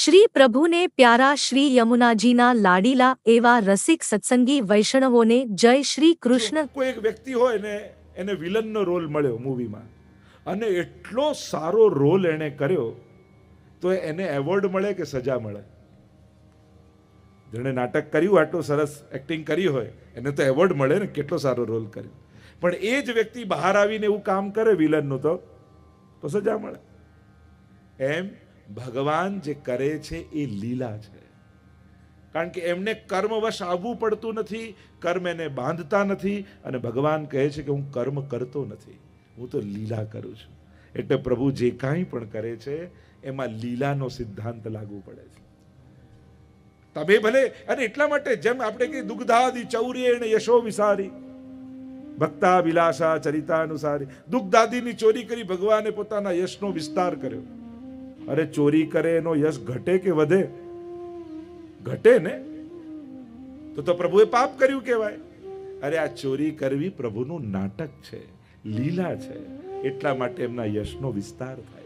શ્રી પ્રભુને પ્યારા શ્રી યમુનાજીના લાડીલા એવા રસિક સત્સંગી વૈષ્ણવોને જય શ્રી કૃષ્ણ. કોઈ એક વ્યક્તિ હોય ને એને વિલનનો રોલ મળ્યો મૂવીમાં અને એટલો સારો રોલ એણે કર્યો તો એને એવોર્ડ મળે કે સજા મળે? જેણે નાટક કર્યું આટલું સરસ એક્ટિંગ કરી હોય એને તો એવોર્ડ મળે ને કેટલો સારો રોલ કર્યો. પણ એ જ વ્યક્તિ બહાર આવીને એવું કામ કરે વિલનનું તો તો સજા મળે. એમ ભગવાન જે કરે છે એ લીલા છે. કારણ કે એમને કર્મવશ આવવું પડતું નથી, કર્મ એને બાંધતા નથી અને ભગવાન કહે છે કે હું કર્મ કરતો નથી, હું તો લીલા કરું છું. એટલે પ્રભુ જે કાંઈ પણ કરે છે, એમાં લીલાનો સિદ્ધાંત લાગુ પડે છે. તમે ભલે, અને એટલા માટે જેમ આપણે કે ચૌરીએ ચૌર્યેણ યશો વિસારી, ભક્તા વિલાસા ચરિતાનુસારી, દુગ્ધાદીની ચોરી કરી ભગવાને પોતાના યશનો વિસ્તાર કર્યો. અરે ચોરી કરે, એનો યશ ઘટે કે વધે? ઘટે ને? તો તો પ્રભુએ પાપ કર્યું કહેવાય. અરે આ ચોરી કરવી પ્રભુનું નાટક છે, લીલા છે. એટલા માટે એમના યશનો વિસ્તાર થાય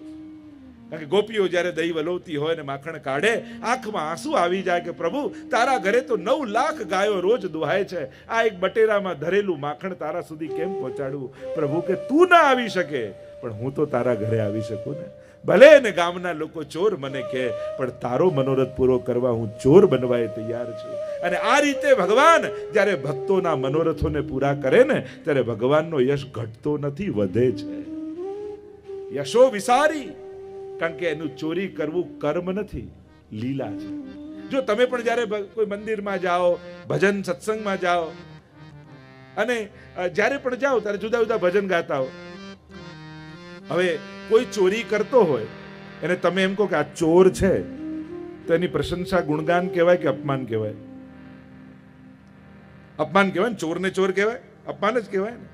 કારણ કે ગોપીઓ જ્યારે દહીં વલોવતી હોય ને માખણ કાઢે, આંખમાં આંસુ આવી જાય કે પ્રભુ, તારા ઘરે તો નવ લાખ ગાયો રોજ દુહાય છે. આ એક બટેરામાં ધરેલું માખણ તારા સુધી કેમ પહોંચાડવું? પ્રભુ કે તું ના આવી શકે. પણ હું તો તારા ઘરે આવી શકું ને? ભલે ને ગામના લોકો ચોર મને કહે, પણ તારો મનોરથ પૂરો કરવા હું ચોર બનવાય તૈયાર છું. અને આ રીતે ભગવાન જ્યારે ભક્તોના મનોરથોને પૂરા કરે ને, ત્યારે ભગવાનનો યશ ઘટતો નથી, વધે છે. યશો વિસારી, કારણ કે એનું ચોરી કરવું કર્મ નથી, લીલા છે. જો તમે પણ જ્યારે કોઈ મંદિરમાં જાઓ, ભજન સત્સંગમાં જાઓ, અને જ્યારે પણ જાઓ, ત્યારે જુદા જુદા ભજન ગાતા હો હવે કોઈ ચોરી કરતો હોય, એને તમે એમ કહો કે આ ચોર છે, તો પ્રશંસા ગુણગાન કહેવાય કે અપમાન કહેવાય? અપમાન કહેવાય ને? ચોરને ચોર કહેવાય? અપમાન જ કહેવાય ને?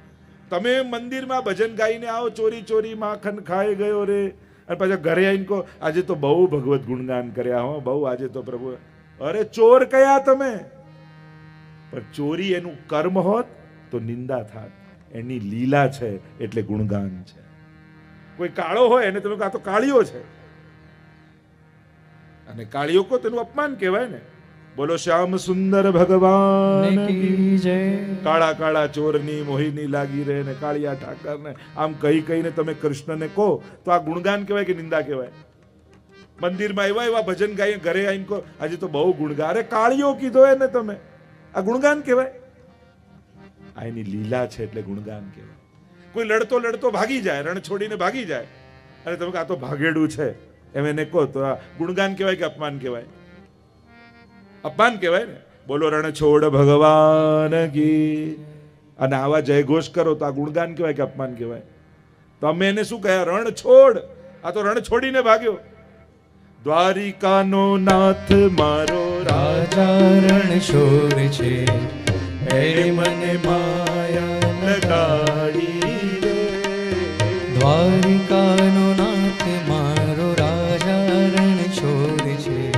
તમે મંદિરમાં ભજન ગાઈને આવો, ચોરી ચોરી માખણ ખાઈ ગયો રે, અને પાછા ઘરે આવીને કહો, આજે તો બહુ ભગવત ગુણગાન કર્યા હો, બહુ આજે તો પ્રભુ, અરે ચોર કયા તમે? પણ ચોરી એનું કર્મ હોત તો નિંદા થાત. એની લીલા છે એટલે ગુણગાન છે. કોઈ કાળો હોય એને તમે આ તો કાળીઓ છે. અને કાળીઓ કો તેનું અપમાન કહેવાય ને. બોલો શ્યામ સુંદર ભગવાન. કાળા કાળા ચોરની મોહિની લાગી રહે ને કાળિયા ઠાકરને. આમ કહી કહીને તમે કૃષ્ણને કહો તો આ ગુણગાન કહેવાય કે નિંદા કહેવાય? મંદિરમાં એવા એવા ભજન ગાઈ ઘરે આવીને કહો આજે તો બહુ ગુણગારે કાળીઓ કીધો એને તમે. આ ગુણગાન કહેવાય? આ એની લીલા છે એટલે ગુણગાન કહેવાય. કોઈ લડતો લડતો ભાગી જાય, રણ છોડીને ભાગી જાય. અને તમે આ તો ભાગેડું છે. એમ એને કહો તો આ ગુણગાન કહેવાય કે અપમાન કહેવાય? અપમાન કહેવાય ને? બોલો, રણ છોડ ભગવાન કી. અને આવા જયઘોષ કરો તો આ ગુણગાન કહેવાય કે અપમાન કહેવાય? તો અમે એને શું કહ્યા? રણ છોડ. આ તો રણ છોડીને ભાગ્યો. દ્વારિકાનો નાથ મારો રાજા રણ છોડ છે. એણે મને માયા લગાડી દ્વારિકાનો નાથ મારો રાજા રણ છે.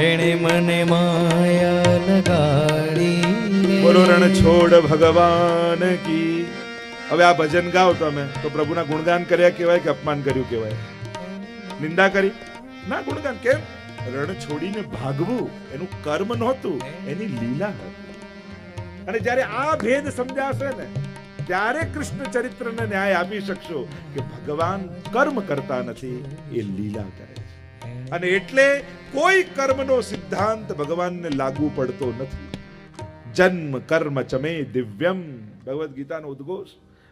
એણે મને માયા લગાડી બોલો રણ છોડ ભગવાન કી. હવે આ ભજન ગાઓ તમે. તો પ્રભુના ગુણગાન કર્યા કહેવાય કે અપમાન કર્યું કહેવાય? નિંદા કરી? ના ગુણગાન, કેમ? રણ છોડીને ભાગવું, એનું કર્મ નહોતું, એની લીલા હતી. અને જ્યારે આ ભેદ સમજાશે ને ત્યારે કૃષ્ણ ચરિત્રને ન્યાય આપી શકશો કે ભગવાન કર્મ કરતા નથી, એ લીલા કરે છે. અને એટલે કોઈ કર્મનો સિદ્ધાંત ભગવાનને લાગુ પડતો નથી. જન્મ, કર્મ, ચમે, દિવ્યમ. ભગવદ્ ગીતાનો ઉદ્ઘોષ.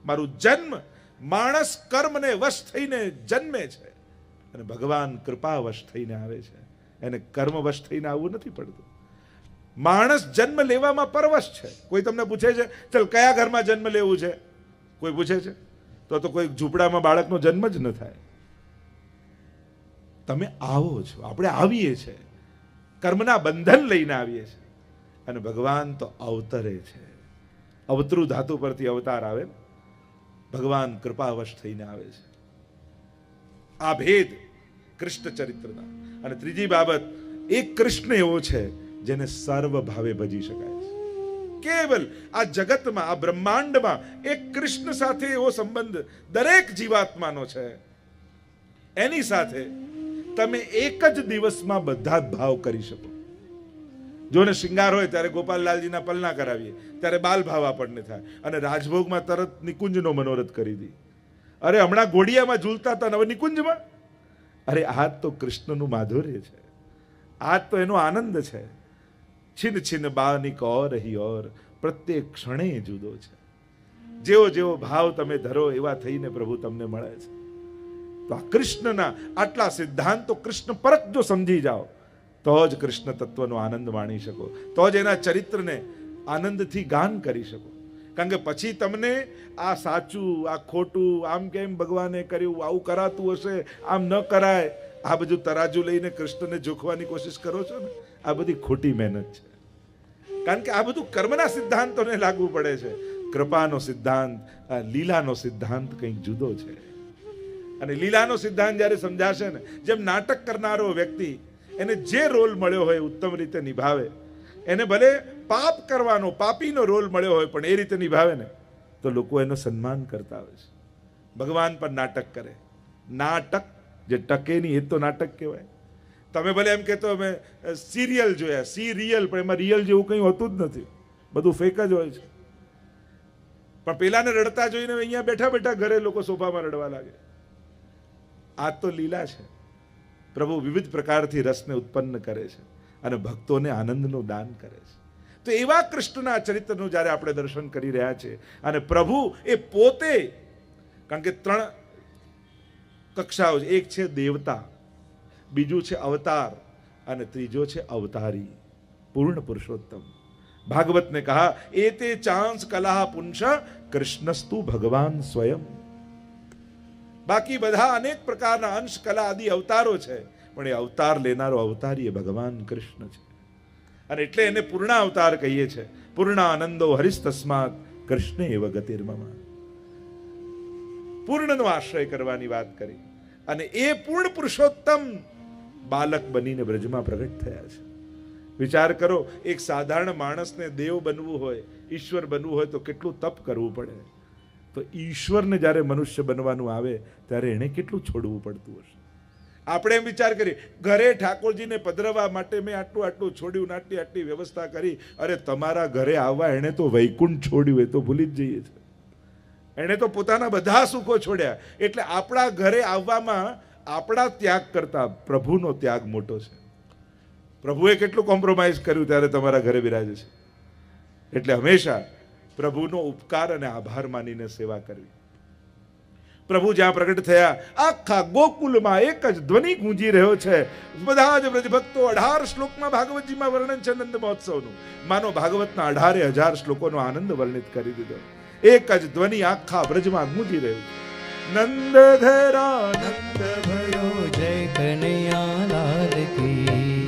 મારું જન્મ માણસ કર્મને વશ થઈને જન્મે છે. અને ભગવાન કૃપા વશ થઈને આવે છે. એને કર્મ વશ થઈને આવવું નથી પડતું. માણસ જન્મ લેવામાં પરવશ છે. કોઈ તમને પૂછે છે, ચલ, કયા ઘરમાં જન્મ લેવું છે? કોઈ પૂછે છે? તો તો કોઈ ઝૂંપડામાં બાળકનો જન્મ જ ન થાય. તમે આવો છો. આપણે આવીએ છીએ કર્મના બંધન લઈને આવીએ છીએ અને ભગવાન તો અવતરે છે. અવતરુ ધાતુ પરથી અવતાર આવે ભગવાન કૃપાવશ થઈને આવે છે. આ ભેદ કૃષ્ણ ચરિત્રના. અને ત્રીજી બાબત, એક કૃષ્ણ એવો છે જેને સર્વ ભાવે ભજી શકાય છે. કેવલ આ જગતમાં, આ બ્રહ્માંડમાં એક કૃષ્ણ સાથે એવો સંબંધ દરેક જીવાત્માનો છે. એની સાથે તમે એક જ દિવસમાં બધા ભાવ કરી શકો. જોને શિંગાર હોય ત્યારે ગોપાલલાલજીના પલના કરાવીએ, ત્યારે બાલ ભાવ આપણને થાય. અને રાજભોગમાં તરત નિકુંજનો મનોરથ કરી દી. અરે, હમણાં ઘોડિયામાં ઝૂલતા હતા હવે નિકુંજમાં? અરે, આ તો કૃષ્ણનું માધુર્ય છે. આ તો એનો આનંદ છે. છિન છિન બાની ઓર હી ઓર પ્રત્યેક ક્ષણે જુદો છે. જેવો જેવો ભાવ તમે ધરો એવા થઈને પ્રભુ તમને મળે છે. તો આ કૃષ્ણના આટલા સિદ્ધાંતો કૃષ્ણ પરત જો સમજી જાઓ, તો જ કૃષ્ણ તત્વનો આનંદ માણી શકો. તો જ એના ચરિત્રને આનંદથી ગાન કરી શકો. કારણ કે પછી તમને આ સાચું, આ ખોટું, આમ કેમ ભગવાને કર્યું, આવું કરાતું હશે, આમ ન કરાય, આ બધું તરાજુ લઈને કૃષ્ણને જોખવાની કોશિશ કરો છો ને? આ બધી ખોટી મહેનત છે. કારણ કે આ બધું કર્મના સિદ્ધાંતોને લાગુ પડે છે. કૃપાનો સિદ્ધાંત, આ લીલાનો સિદ્ધાંત કંઈક જુદો છે. અને લીલાનો સિદ્ધાંત જ્યારે સમજાશે ને, જેમ નાટક કરનારો વ્યક્તિ એને જે રોલ મળ્યો હોય ઉત્તમ રીતે નિભાવે. એને ભલે પાપ કરવાનો, પાપીનો રોલ મળ્યો હોય પણ એ રીતે નિભાવે ને, તો લોકો એનો સન્માન કરતા હોય છે. ભગવાન પણ નાટક કરે. નાટક, જે ટકે નહીં એ તો નાટક કહેવાય. તમે ભલે એમ કહેતો અમે સિરિયલ જોયા સી રિયલ પણ એમાં રિયલ જેવું કંઈ હોતું જ નથી. બધું ફેક જ હોય છે. પણ પેલાને રડતા જોઈને અહીંયા બેઠા બેઠા ઘરે લોકો સોફામાં રડવા લાગે. આ તો લીલા છે. પ્રભુ વિવિધ પ્રકારથી રસને ઉત્પન્ન કરે છે અને ભક્તોને આનંદનું દાન કરે છે. તો એવા કૃષ્ણના ચરિત્રનું જ્યારે આપણે દર્શન કરી રહ્યા છે અને પ્રભુ એ પોતે, કારણ કે ત્રણ કક્ષાઓ છે, એક છે દેવતા બીજું છે અવતાર અને ત્રીજો છે અવતારી, પૂર્ણ પુરુષોત્તમ. ભાગવત ને કહા તે ચાંસ કલા પુંશ કૃષ્ણસ્તુ ભગવાન સ્વયં. બાકી બધા અનેક પ્રકારના અંશ કલા આદિ અવતારો છે, પણ એ અવતાર લેનારો અવતારી એ ભગવાન કૃષ્ણ છે. અને એટલે એને પૂર્ણ અવતાર કહીએ છે. પૂર્ણ આનંદો હરિશ તસ્માત કૃષ્ણ એવ ગતિર્મમાં પૂર્ણનો આશ્રય કરવાની વાત કરી. અને એ પૂર્ણ પુરુષોત્તમ બાલક બનીને બ્રજમાં પ્રગટ થયા છે. વિચાર કરો, એક સાધારણ માણસને દેવ બનવું હોય, ઈશ્વર બનવું હોય, તો કેટલું તપ કરવું પડે? તો ઈશ્વરને જ્યારે મનુષ્ય બનવાનું આવે, ત્યારે એણે કેટલું છોડવું પડતું હશે? આપણે એમ વિચાર કરીએ, ઘરે ઠાકોરજીને પધરવા માટે મેં આટલું આટલું છોડ્યું આટલી આટલી વ્યવસ્થા કરી, અરે તમારા ઘરે આવવા એણે તો વૈકુંઠ છોડ્યું, એ તો ભૂલી જ જઈએ છે એણે તો પોતાના બધા સુખો છોડ્યા. એટલે આપણા ઘરે આવવામાં આપણા ત્યાગ કરતા પ્રભુનો ત્યાગ મોટો છે. પ્રભુએ કેટલું કોમ્પ્રોમાઇઝ કર્યું ત્યારે તમારા ઘરે બિરાજે છે. એટલે હંમેશા પ્રભુનો ઉપકાર અને આભાર માનીને સેવા કરવી. પ્રભુ જ્યાં પ્રગટ થયા, આખા ગોકુલમાં એક જ ધ્વનિ ગુંજી રહ્યો છે. બધા જ બ્રજભક્તો અઢાર શ્લોકમાં ભાગવતજીમાં વર્ણન છે નંદ મહોત્સવનું. માનો ભાગવતના અઢારે હજાર શ્લોકોનો આનંદ વર્ણિત કરી દીધો. એક જ ધ્વનિ આખા બ્રજમાં ગુંજી રહ્યું. છે नंद धरा नंद भयो जय कन्हैया लाल की।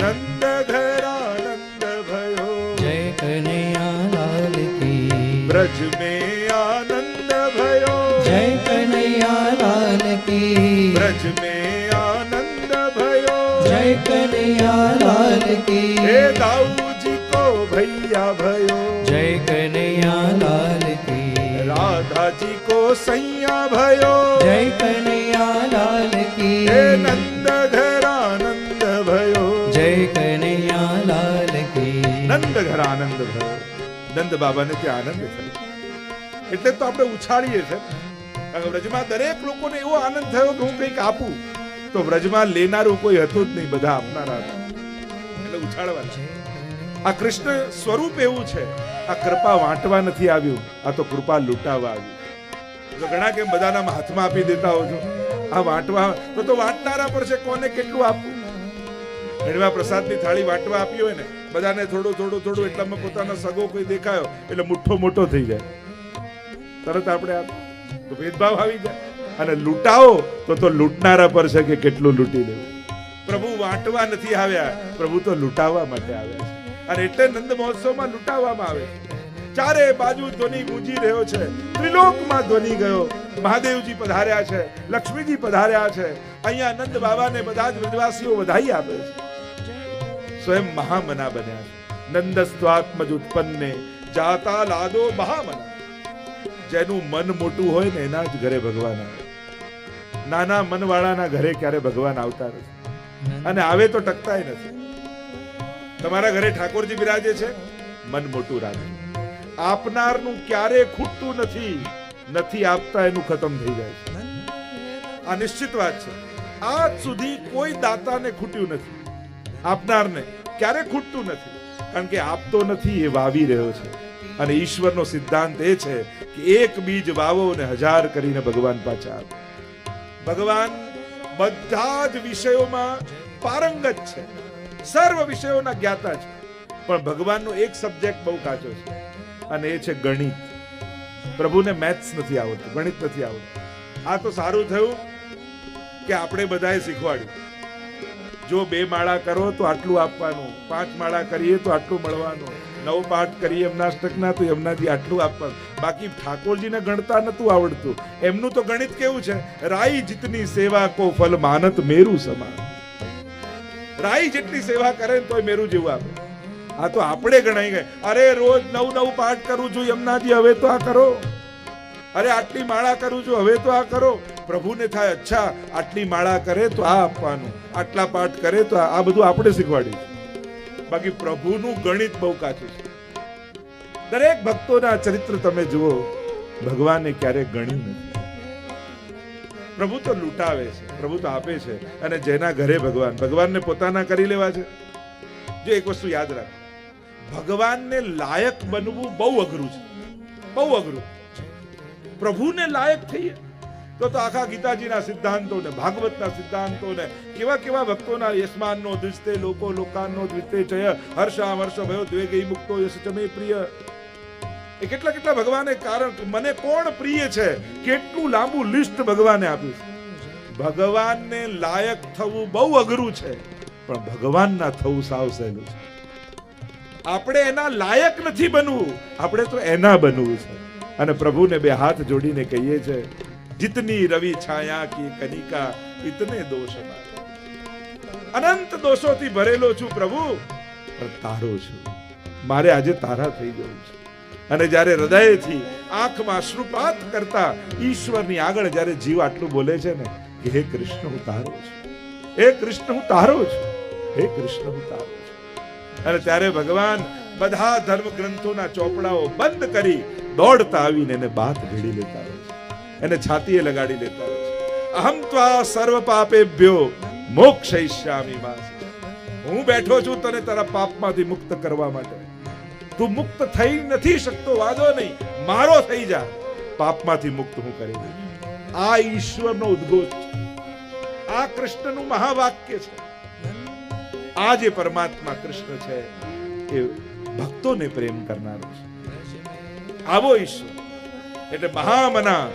नंद धरा नंद भयो जय कन्हैया लाल की। ब्रज में आनंद भयो जय कन्हैया लाल की। ब्रज में आनंद भयो जय कन्हैया लाल की। हे दाऊ जी को भैया भयो। जय कन्हैया लाल की। राधा जी को सैया भयो। નંદ બાબાને ત્યાં આનંદ થયો. એટલે તો આપણે ઉછાળીએ છે. વ્રજમાં દરેક લોકોને એવો આનંદ થયો કે હું કંઈક આપું, તો વ્રજમાં લેનારું કોઈ હતું જ નહીં, બધા આપનારા એટલે છે આ કૃષ્ણ સ્વરૂપ એવું છે. આ કૃપા વાંટવા નથી આવ્યું, આ તો કૃપા લૂંટાવા આવ્યું તો ઘણા કેમ બધાના હાથમાં આપી દેતા હો છો. આ વાંટવા, તો તો વાંટનારા પર છે, કોને કેટલું આપવું? મેળવા પ્રસાદની થાળી વાટવા આપી હોય ને, બધાને થોડું થોડું થોડું એટલામાં પોતાનો સગો કોઈ દેખાયો, એટલે મુઠ્ઠો મોટો થઈ જાય. તરત આપણે ભેદભાવ આવી જાય અને લૂંટાવો તો તો લૂંટનારા પર છે કે કેટલું લૂંટી દેવું. પ્રભુ વાંટવા નથી આવ્યા, પ્રભુ તો લૂંટાવા માટે આવ્યા છે. અને એટલે નંદ મહોત્સવમાં લૂંટાવવામાં આવે ચારે બાજુ ધ્વનિ ગુંજી રહ્યો છે. ત્રિલોકમાં ધ્વનિ ગયો. મહાદેવજી પધાર્યા છે. લક્ષ્મીજી પધાર્યા છે. અહીંયા નંદ બાબાને બધા જ વિદ્વાસીઓ વધાઈ આપે છે. સ્વયં મહામના બન્યા છે. નંદસ્વાત્મજ ઉત્પન્ને જાતા લાદો મહામના. જેનું મન મોટું હોય ને એના જ ઘરે ભગવાન આવે. નાના મનવાળાના ઘરે ક્યારે ભગવાન આવતા નથી. અને આવે તો ટકતાય નથી. તમારા ઘરે ઠાકોરજી બિરાજે છે? મન મોટું રાજે આપનારનું ક્યારે ખૂટતું નથી. નથી આપતા એનું ખતમ થઈ જાય છે. આ નિશ્ચિત વાત છે. આજ સુધી કોઈ દાતાને ખૂટ્યું નથી. આપનારને ક્યારે ખૂટતું નથી, કારણ કે આપતો નથી એ વાવી રહ્યો છે. અને ઈશ્વરનો સિદ્ધાંત એ છે કે એક બીજ વાવો ને હજાર કરીને ભગવાન પાછા આવે. ભગવાન બધા જ વિષયોમાં પારંગત છે. સર્વ વિષયોના જ્ઞાતા છે. પણ ભગવાનનો એક સબ્જેક્ટ બહુ કાચો છે, અને એ છે ગણિત. પ્રભુને મેથ્સ નથી આવડતું, ગણિત નથી આવડતું. આ તો સારું થયું કે આપણે બધાએ શીખવાડ્યું. જો બે માળા કરો તો આટલું આપવાનું. પાંચ માળા કરીએ તો આટલું મળવાનું. નવ પાઠ કરીએ એમનાસ્ટકના તો એમનાથી આટલું આપવાનું. બાકી ઠાકોરજીને ગણતા નતું આવડતું. એમનું તો ગણિત કેવું છે? રાઈ જીતની સેવા કો ફલ માનત મેરું સમાન. રાઈ જેટલી સેવા કરે ને તોય મેરું જેવું આપે. આ તો આપણે ગણાઈ ગઈ અરે રોજ નવ નવ પાઠ કરું છું એમનાથી, હવે તો આ કરો. અરે આટલી માળા કરું છું, હવે તો આ કરો. પ્રભુને થાય, અચ્છા, આટલી માળા કરે તો આ આપવાનું, આટલા પાઠ કરે તો આ બધું આપણે શીખવાડ્યું બાકી પ્રભુનું ગણિત બહુ કાચું છે. દરેક ભક્તોના ચરિત્ર તમે જુઓ, ભગવાને ક્યારેક ગણ્યું નથી. પ્રભુ તો લૂંટાવે છે, પ્રભુ તો આપે છે, અને જેના ઘરે ભગવાન, ભગવાનને પોતાના કરી લેવા છે. જો એક વસ્તુ યાદ રાખ, ભગવાનને લાયક બનવું બહુ અઘરું છે, બહુ અઘરું. પ્રભુને લાયક થઈએ. તો તો આખા ગીતાજીના સિદ્ધાંતોને, ભાગવતના સિદ્ધાંતોને, કેવા કેવા ભક્તોના યશમાનનો દ્વિસ્તે, લોકો લોકાનનો દ્વિસ્તે જય, હર્ષા હર્ષ ભયો દ્વેગી મુક્તો યશ ચમે પ્રિય. એ કેટલા કેટલા ભગવાને કારણ મને કોણ પ્રિય છે? કેટલું લાંબુ લિસ્ટ ભગવાને આપ્યું છે. ભગવાનને લાયક થવું બહુ અઘરું છે, પણ ભગવાનના થવું સાવ સહેલું છે. આપણે એના લાયક નથી બનવું, આપણે તો એના બનવું છે. અને પ્રભુને બે હાથ જોડીને કહીએ છે જીતની રવિ છાયા કી કનિકા ઇતને દોષ. અનંત દોષોથી ભરેલો છું પ્રભુ પણ તારો છું મારે આજે તારા થઈ ગયો છે અને જ્યારે હૃદયથી આંખમાં અશ્રુપાત કરતા ઈશ્વરની આગળ જ્યારે જીવ આટલું બોલે છે ને, કે હે કૃષ્ણ, હું તારો છું. હે કૃષ્ણ, હું તારો છું. હે કૃષ્ણ, હું તારો છું. અને ત્યારે ભગવાન બધા ધર્મ ગ્રંથોના ચોપડાઓ બંધ કરી દોડતા આવીને એને બાત ભેડી લેતા એને છાતીએ લગાડી લેતા હોય છે. અહમ ત્વા સર્વ પાપેભ્યો મોક્ષયિષ્યામિ માસ. હું બેઠો છું તને તારા પાપમાંથી મુક્ત કરવા માટે. તું મુક્ત થઈ નથી શકતો, વાંધો નહીં. મારો થઈ જા. પાપમાંથી મુક્ત હું કરી દઉં આ ઈશ્વરનો ઉદ્ઘોષ છે. આ કૃષ્ણનું મહાવાક્ય છે. આ જે પરમાત્મા કૃષ્ણ છે, એ ભક્તોને પ્રેમ કરનારો છે. આવો ઈશ્વર. એટલે મહામના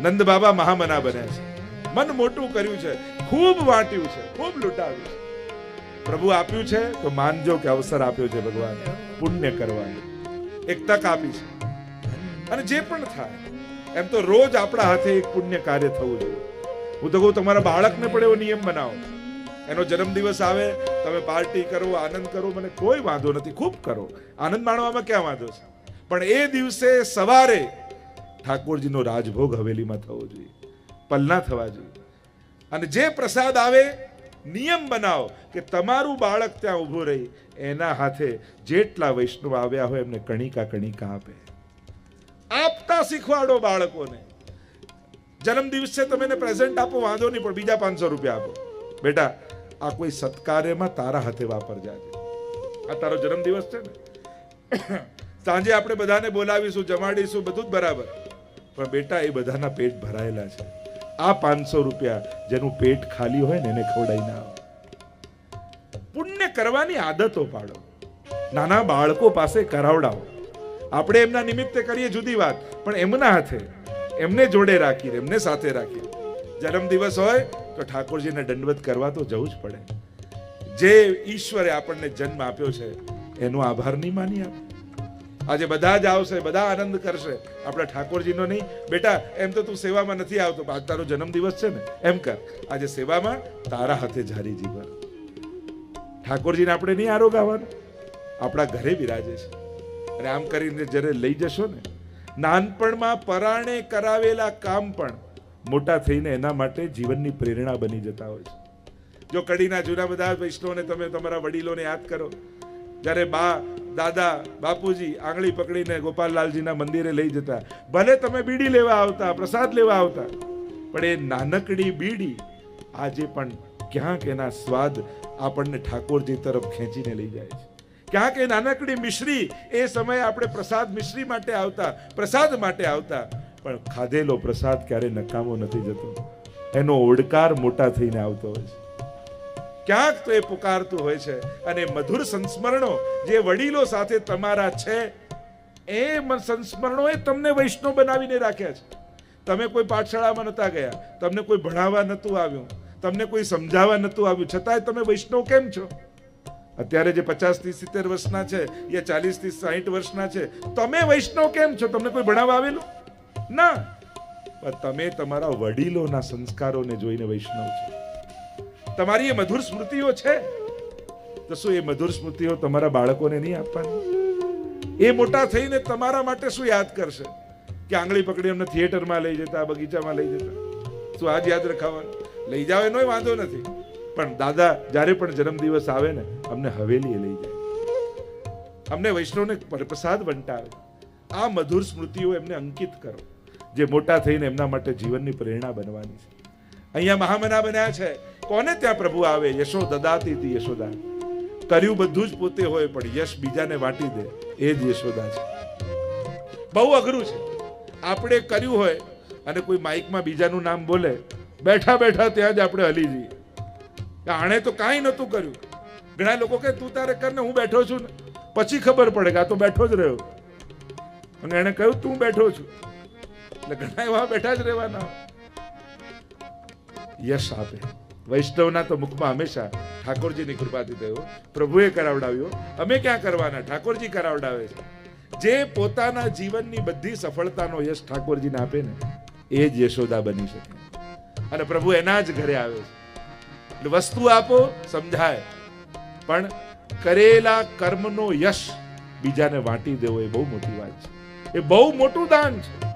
નંદ બાબા મહામના બન્યા છે. મન મોટું કર્યું છે. ખૂબ વાંટ્યું છે. ખૂબ લૂંટાવ્યું છે. પ્રભુ આપ્યું છે તો માનજો કે અવસર આપ્યો છે ભગવાન. પુણ્ય કરવાનું. એક તક આપી છે. અને જે પણ થાય, એમ તો રોજ આપણા હાથે એક પુણ્ય કાર્ય થવું જોઈએ. હું તો કહું, તમારા બાળકને પણ એવો નિયમ બનાવો. એનો જન્મદિવસ આવે, તમે પાર્ટી કરો, આનંદ કરો, મને કોઈ વાંધો નથી. ખૂબ કરો. આનંદ માણવામાં ક્યાં વાંધો છે? પણ એ દિવસે સવારે ઠાકોરજીનો રાજભોગ હવેલીમાં થવો જોઈએ. પલના થવા જોઈએ. અને જે પ્રસાદ આવે, નિયમ બનાવો કે તમારું બાળક ત્યાં ઊભું રહી, એના હાથે જેટલા વૈષ્ણવ આવ્યા હોય એમને કણિકા કણિકા આપે. આપતા શીખવાડો બાળકોને. જન્મ દિવસે તમે એને પ્રેઝન્ટ આપો, વાંધો નહીં, પણ બીજા પાંચસો રૂપિયા આપો. બેટા, આ કોઈ સત્કાર્યમાં તારા હાથે વાપર જાજે. આ તારો જન્મદિવસ છે ને. સાંજે આપણે બધાને બોલાવીશું, જમાડીશું, બધું જ બરાબર. પણ બેટા, એ બધાના પેટ ભરાયેલા છે. આ પાંચસો રૂપિયા જેનું પેટ ખાલી હોય ને એને ખવડાવીને આવો. પુણ્ય કરવાની આદતો પાડો. નાના બાળકો પાસે કરાવડાવો. આપણે એમના નિમિત્તે કરીએ જુદી વાત, પણ એમના હાથે, એમને જોડે રાખી એમને સાથે રાખીને જન્મદિવસ હોય તો ઠાકોરજીને દંડવત કરવા તો જવું જ પડે. જે ઈશ્વરે આપણને જન્મ આપ્યો છે, એનો આભાર નહીં માની આપ આજે બધા જ આવશે, બધા આનંદ કરશે. આપણા ઠાકોરજીનો નહીં. બેટા, એમ તો તું સેવામાં નથી આવતો આજ તારો જન્મદિવસ છે ને, એમ કર. આજે સેવામાં તારા હાથે જારી જીવન. ઠાકોરજીને આપણે નહીં આરોગાવાનું આપણા ઘરે બિરાજે છે. અને આમ કરીને જ્યારે લઈ જશો ને, નાનપણમાં પરાણે કરાવેલા કામ પણ મોટા થઈને એના માટે જીવનની પ્રેરણા બની જતા હોય છે. જો કડીના જૂના બધા વૈષ્ણવને તમે તમારા વડીલોને યાદ કરો, જ્યારે બા દાદા, બાપુજી, આંગળી પકડીને ગોપાલલાલજીના મંદિરે લઈ જતા. ભલે તમે બીડી લેવા આવતા, પ્રસાદ લેવા આવતા, પણ એ નાનકડી બીડી આજે પણ ક્યાંક એના સ્વાદ આપણને ઠાકોરજી તરફ ખેંચીને લઈ જાય છે. ક્યાંક એ નાનકડી મિશ્રી, એ સમયે આપણે પ્રસાદ મિશ્રી માટે આવતા, પ્રસાદ માટે આવતા, પણ ખાધેલો પ્રસાદ ક્યારે નકામો નથી જતો. એનો ઓડકાર મોટા થઈને આવતો હોય છે. ક્યાંક તો એ પુકારતું હોય છે. અને મધુર સંસ્મરણો જે વડીલો સાથે તમારા છે, એ સંસ્મરણો એ તમને વૈષ્ણવ બનાવીને રાખ્યા છે. તમે કોઈ પાઠશાળામાં નતા ગયા, તમને કોઈ ભણાવવા નતું આવ્યું, તમને કોઈ સમજાવવા નતું આવ્યું. છતાંય તમે વૈષ્ણવ કેમ છો? અત્યારે જે પચાસથી સિત્તેર વર્ષના છે, યા ચાલીસથી સાહીઠ વર્ષના છે, તમે વૈષ્ણવ કેમ છો? તમને કોઈ ભણાવવા આવેલું? ના. પણ તમે તમારા વડીલોના સંસ્કારોને જોઈને વૈષ્ણવ છો. તમારી એ મધુર સ્મૃતિઓ છે? તો શું એ મધુર સ્મૃતિઓ તમારા બાળકોને નહીં આપવાની? એ મોટા થઈને તમારા માટે શું યાદ કરશે? કે આંગળી પકડી અમને થિયેટરમાં લઈ જતા, બગીચામાં લઈ જતા. શું આજ યાદ રખાવાનું? લઈ જાવ એનો વાંધો નથી. પણ દાદા, જ્યારે પણ જન્મદિવસ આવે ને, અમને હવેલીએ લઈ જાય. અમને વૈષ્ણવને પર- પ્રસાદ વંટાવે. આ મધુર સ્મૃતિઓ એમને અંકિત કરો. જે મોટા થઈને એમના માટે જીવનની પ્રેરણા બનવાની છે. અહીંયા મહામના બન્યા છે. કોને ત્યાં પ્રભુ આવે? યશો દદાતી હતી યશોદા. કર્યું બધું જ પોતે હોય, પણ યશ બીજાને વાટી દે. એ જ યશોદા છે. બહુ અઘરું છે. આપણે કર્યું હોય અને કોઈ માઇકમાં બીજાનું નામ બોલે, બેઠા બેઠા ત્યાં જ આપણે હલી જઈએ. આણે તો કાંઈ નહોતું કર્યું. ઘણા લોકો કે, તું તારે કર ને, હું બેઠો છું ને. પછી ખબર પડે કે આ તો બેઠો જ રહ્યો. અને એણે કહ્યું, તું બેઠો છું. એટલે ઘણા એવા બેઠા જ રહેવાના યશ આપે. વૈષ્ણવના તો મુખમાં હંમેશા ઠાકોરજીની કૃપાથી થયો. પ્રભુએ કરાવડાવ્યો. અમે ક્યાં કરવાના? ઠાકોરજી કરાવડાવે છે. જે પોતાના જીવનની બધી સફળતાનો યશ ઠાકોરજીને આપે ને, એ જ યશોદા બની શકે. અને પ્રભુ એના જ ઘરે આવે છે. એટલે વસ્તુ આપો, સમજાય. પણ કરેલા કર્મનો યશ બીજાને વાંટી દેવો એ બહુ મોટી વાત છે. એ બહુ મોટું દાન છે.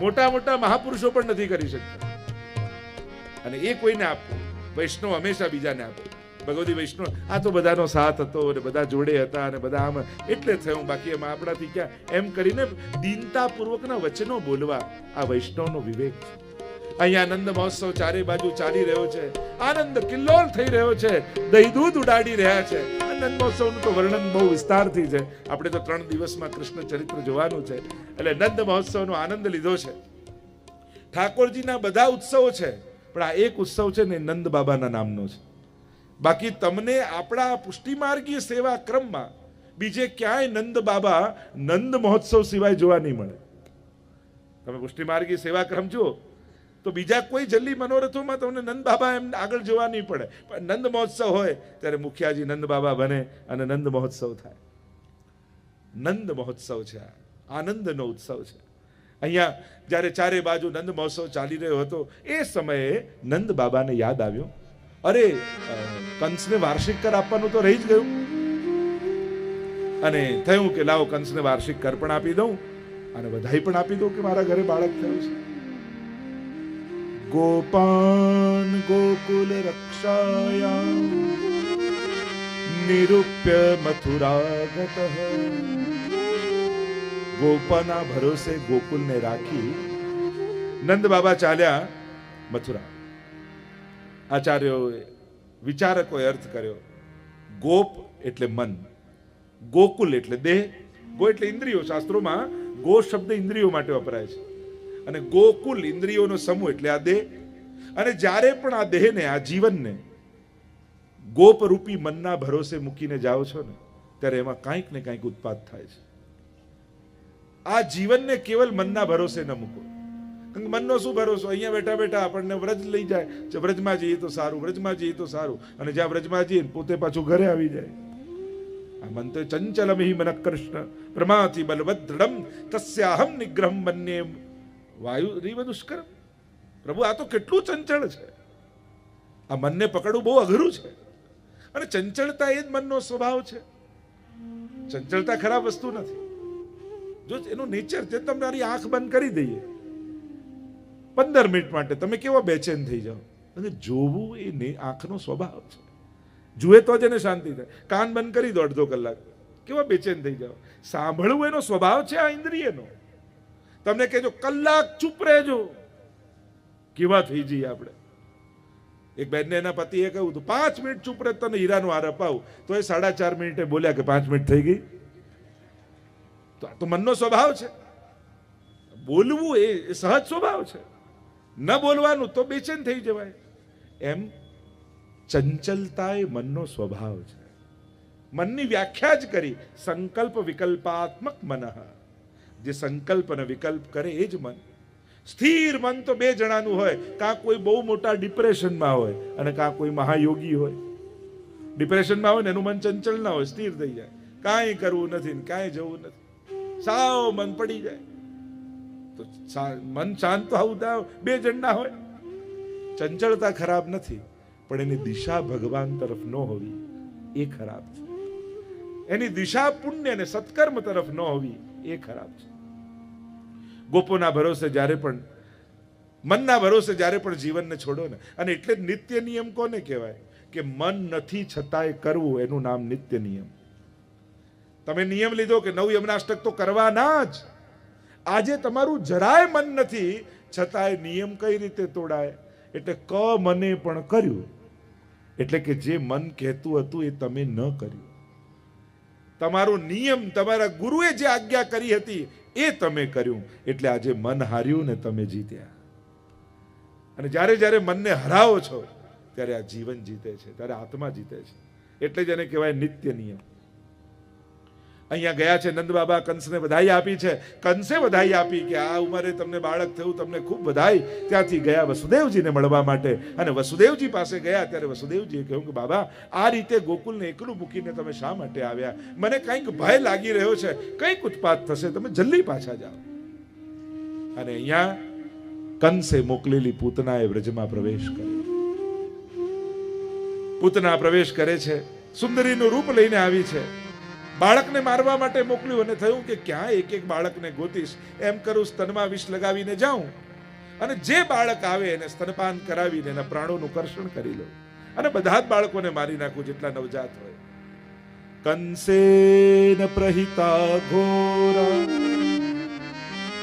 મોટા મોટા મહાપુરુષો પણ નથી કરી શકતા. અને એ કોઈને આપવું? વૈષ્ણવ હંમેશા બીજાને આપે. ભગવતી વૈષ્ણવ, આ તો બધાનો સાથ હતો અને બધા જોડે હતા અને બધા આમ એટલે થયું. બાકી એમાં આપણાથી ક્યાં એમ કરીને દીનતાપૂર્વકના વચનો બોલવા આ વૈષ્ણવનો વિવેક છે. અહીંયા આનંદ મહોત્સવ ચારે બાજુ ચાલી રહ્યો છે. આનંદ કિલ્લોલ થઈ રહ્યો છે. દહીં દૂધ ઉડાડી રહ્યા છે. આનંદ મહોત્સવનું તો વર્ણન બહુ વિસ્તારથી છે. આપણે તો ત્રણ દિવસમાં કૃષ્ણ ચરિત્ર જોવાનું છે. એટલે નંદ મહોત્સવનો આનંદ લીધો છે. ઠાકોરજીના બધા ઉત્સવો છે. પણ આ એક ઉત્સવ છે ને નંદ બાબાના નામનો છે. બાકી તમને આપણા પુષ્ટિમાર્ગીય સેવા ક્રમમાં બીજે ક્યાંય નંદ બાબા નંદ મહોત્સવ સિવાય જોવા નહીં મળે. તમે પુષ્ટિમાર્ગી સેવા ક્રમ જુઓ, તો બીજા કોઈ જલ્દી મનોરથોમાં તમને નંદ બાબા એમ આગળ જોવા નહીં પડે. પણ નંદ મહોત્સવ હોય, ત્યારે મુખિયાજી નંદ બાબા બને અને નંદ મહોત્સવ થાય. નંદ મહોત્સવ છે આ. આનંદનો ઉત્સવ છે. અહીંયા જ્યારે ચારે બાજુ નંદ મહોત્સવ ચાલી રહ્યો હતો, એ સમયે નંદ બાબાને યાદ આવ્યું. અરે કંસને વાર્ષિક કર આપવાનું તો રહી જ ગયું. અને થયું કે લાવો કંસને વાર્ષિક કર પણ આપી દઉં, અને વધાઈ પણ આપી દઉં કે મારા ઘરે બાળક થયું છે. ગોપાન ગોકુલ રક્ષાયા, નિરૂપ્ય મથુરાગત. ગોપાના ભરોસે ગોકુલને રાખી નંદ બાબા ચાલ્યા મથુરા. આચાર્યોએ વિચારકોએ અર્થ કર્યો, ગોપ એટલે મન, ગોકુલ એટલે દેહ, ગો એટલે ઇન્દ્રિયો. શાસ્ત્રોમાં ગો શબ્દ ઇન્દ્રિયો માટે વપરાય છે. અને ગોકુલ ઇન્દ્રિયોનો સમૂહ એટલે આ દેહ. અને જ્યારે પણ આ દેહને, આ જીવનને ગોપરૂપી મનના ભરોસે મૂકીને જાઓ છો ને, ત્યારે એમાં કાંઈક ને કાંઈક ઉત્પાદ થાય છે. આ જીવનને કેવલ મનના ભરોસે ન મૂકો. મનનો શું ભરોસો? અહીંયા બેઠા બેઠા આપણને વ્રજ લઈ જાય. વ્રજમાં જઈએ તો સારું, વ્રજમાં જઈએ તો સારું. અને જ્યાં વ્રજમાં જઈએ પોતે પાછું ઘરે આવી જાય. આ મન તો ચંચલમ હિ મન કૃષ્ણ. પ્રમાથી બલવદ દૃઢમ તસ્યાહમ નિગ્રહમ બન્ને વાયુ રીવ દુષ્કર્મ. પ્રભુ, આ તો કેટલું ચંચળ છે. આ મનને પકડવું બહુ અઘરું છે. અને ચંચળતા એ જ મનનો સ્વભાવ છે. ચંચળતા ખરાબ વસ્તુ નથી. જો એનું નેચર છે તમારી આંખ બંધ કરી દઈએ. પંદર મિનિટ માટે તમે કેવા બેચેન થઈ જાઓ. અને જોવું એ આંખનો સ્વભાવ છે. જુએ તો જ એને શાંતિ થાય. કાન બંધ કરી દો અડધો કલાક. કેવા બેચેન થઈ જાઓ. સાંભળવું એનો સ્વભાવ છે આ ઇન્દ્રિયનો. તમને કહેજો, કલાક ચૂપ રહેજો. કેવા થઈ જઈએ આપણે. એક બેનને એના પતિએ કહ્યું હતું, પાંચ મિનિટ ચૂપ રહે તને હીરાનો હાર અપાવું. તો એ સાડા ચાર મિનિટે બોલ્યા કે પાંચ મિનિટ થઈ ગઈ. તો આ તો મનનો સ્વભાવ છે. બોલવું એ સહજ સ્વભાવ છે. ન બોલવાનું તો બેચેન થઈ જવાય. એમ ચંચલતા એ મનનો સ્વભાવ છે. મનની વ્યાખ્યા જ કરી, સંકલ્પ વિકલ્પાત્મક મન. જે સંકલ્પ અને વિકલ્પ કરે એ જ મન. સ્થિર મન તો બે જણાનું હોય. કાં કોઈ બહુ મોટા ડિપ્રેશનમાં હોય અને કાં કોઈ મહાયોગી હોય. ડિપ્રેશનમાં હોય ને એનું મન ચંચલ ના હોય, સ્થિર થઈ જાય. કાંઈ કરવું નથી ને કાંઈ જવું નથી. સાવ મન પડી જાય. તો મન શાંત તો આવું. થાય બે જણના હોય. ચંચળતા ખરાબ નથી, પણ એની દિશા ભગવાન તરફ ન હોવી એ ખરાબ છે. એની દિશા પુણ્ય અને સત્કર્મ તરફ ન હોવી એ ખરાબ છે. ગોપોના ભરોસે જ્યારે પણ, મનના ભરોસે જ્યારે પણ જીવનને છોડો ને, અને એટલે નિત્ય નિયમ કોને કહેવાય? કે મન નથી છતાંય કરવું, એનું નામ નિત્ય નિયમ. તમે નિયમ લીધો કે નવ યમનાષ્ટક તો કરવાના જ. આજે તમારું જરાય મન નથી, છતાંય નિયમ કઈ રીતે તોડાય? એટલે ક મને પણ કર્યું. એટલે કે જે મન કહેતું હતું એ તમે ન કર્યું. તમારો નિયમ તમારા ગુરુએ જે આજ્ઞા કરી હતી એ તમે કર્યું. એટલે આજે મન હાર્યું ને તમે જીત્યા. અને જ્યારે જ્યારે મનને હરાવો છો, ત્યારે આ જીવન જીતે છે, ત્યારે આત્મા જીતે છે. એટલે જ એને કહેવાય નિત્ય નિયમ. અહીંયા ગયા છે નંદ બાબા, કંસને વધાઈ આપી છે. કંસે વધાઈ આપી કે આ ઉંમરે તમને બાળક થયું, તમને ખૂબ વધાઈ ત્યાંથી ગયા વસુદેવજીને મળવા માટે. અને વસુદેવજી પાસે ગયા ત્યારે વસુદેવજીએ કહ્યું કે બાબા, આ રીતે ગોકુલને એકલું મૂકીને તમે શા માટે આવ્યા? મને કંઈક ભય લાગી રહ્યો છે. કંઈક ઉત્પાત થશે. તમે જલ્દી પાછા જાઓ. અને અહીંયા કંસે મોકલેલી પૂતનાએ વ્રજમાં પ્રવેશ કર્યો. પૂતના પ્રવેશ કરે છે. સુંદરીનું રૂપ લઈને આવી છે. બાળકને મારવા માટે મોકલ્યું અને થયું કે ક્યાં એક એક બાળકને ગોતીશ, એમ કરું સ્તનમાં વિષ લગાવીને જાઉં. અને જે બાળક આવે એને સ્તનપાન કરાવીને એના પ્રાણોનું કર્ષણ કરી લઉં અને બધા જ બાળકોને મારી નાખું જેટલા નવજાત હોય. કંસેન પ્રહિતા ઘોરા,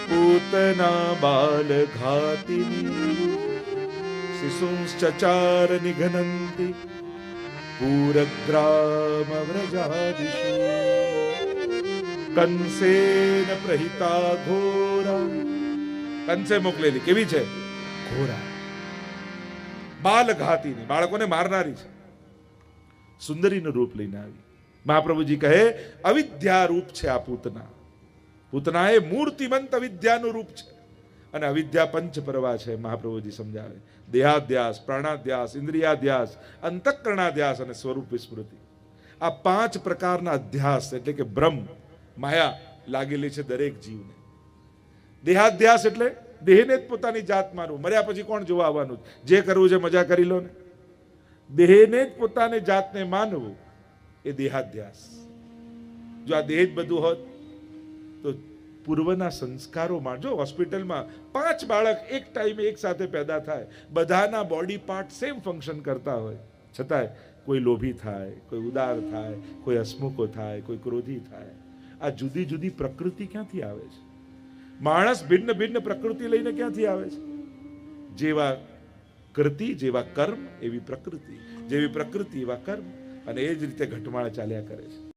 પૂતના બાલ ઘાતિની શિશુંશ્ચચાર નિઘનંતી. વ્રજાદિષુ કંસેન પ્રહિતા ઘોરા કંસે મોકલેલી કેવી છે ઘોરા બાલ ઘાતીની બાળકોને મારનારી છે સુંદરીનું રૂપ લઈને આવી મહાપ્રભુજી કહે અવિદ્યા રૂપ છે આ પૂતના પૂતના એ મૂર્તિમંત અવિદ્યાનું રૂપ છે અને અવિદ્યા પંચ પરવા છે, મહાપ્રભુજી સમજાવે. દેહાધ્યાસ, પ્રાણાધ્યાસ, ઇન્દ્રિયાધ્યાસ, અંતઃકરણાધ્યાસ અને સ્વરૂપ વિસ્મૃતિ. આ પાંચ પ્રકારના અધ્યાસ એટલે કે બ્રહ્મ, માયા લાગેલી છે દરેક જીવને. દેહાધ્યાસ એટલે દેહને જ પોતાની જાત માનવું. મર્યા પછી કોણ જોવા આવવાનું? જે કરવું છે મજા કરી લો ને. દેહને જ પોતાની જાતને માનવું એ દેહાધ્યાસ. જો આ દેહ જ બધું હોત, તો પૂર્વના સંસ્કારોમાં જો હોસ્પિટલમાં પાંચ બાળક એક ટાઈમે એક સાથે પેદા થાય, બધાના બોડી પાર્ટ સેમ ફંક્શન કરતા હોય. છતાંય કોઈ લોભી થાય, કોઈ ઉદાર થાય, કોઈ હસમુખો થાય, કોઈ ક્રોધી થાય. આ જુદી જુદી પ્રકૃતિ ક્યાંથી આવે છે? માણસ ભિન્ન ભિન્ન પ્રકૃતિ લઈને ક્યાંથી આવે છે? જેવા કૃતિ, જેવા કર્મ, એવી પ્રકૃતિ. જેવી પ્રકૃતિ, એવા કર્મ. અને એ જ રીતે ઘટમાળ ચાલ્યા કરે છે.